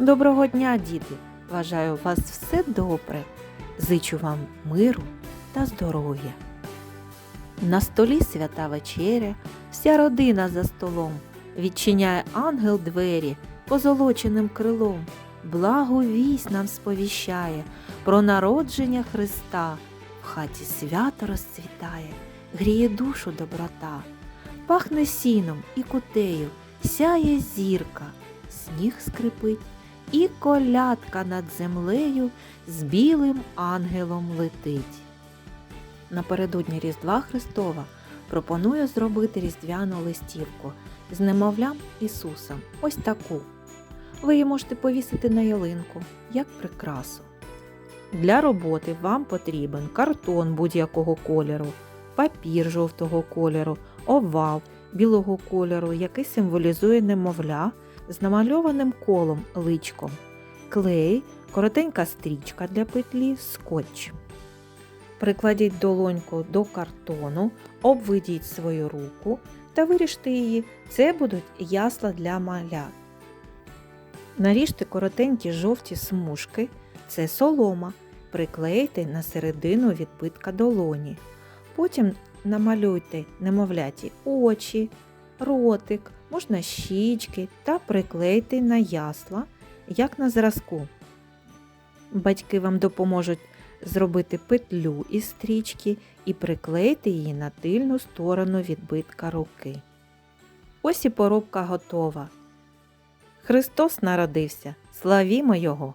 Доброго дня, діти! Бажаю вас все добре. Зичу вам миру та здоров'я. На столі свята вечеря, вся родина за столом. Відчиняє ангел двері позолоченим крилом. Благу вість нам сповіщає про народження Христа. В хаті свято розцвітає, гріє душу доброта. Пахне сіном і кутею, сяє зірка, сніг скрипить, і колядка над землею з білим ангелом летить. Напередодні Різдва Христова пропоную зробити різдвяну листівку з немовлям Ісусом. Ось таку. Ви її можете повісити на ялинку як прикрасу. Для роботи вам потрібен картон будь-якого кольору, папір жовтого кольору, овал білого кольору, який символізує немовля з намальованим колом личком, клей, коротенька стрічка для петлі, скотч. Прикладіть долоньку до картону, обведіть свою руку та виріжте її. Це будуть ясла для малят. Наріжте коротенькі жовті смужки, це солома. Приклейте на середину відбитка долоні. Потім намалюйте немовляті очі, ротик, можна щічки та приклейте на ясла, як на зразку. Батьки вам допоможуть зробити петлю із стрічки і приклейте її на тильну сторону відбитка руки. Ось і поробка готова. Христос народився, славімо Його!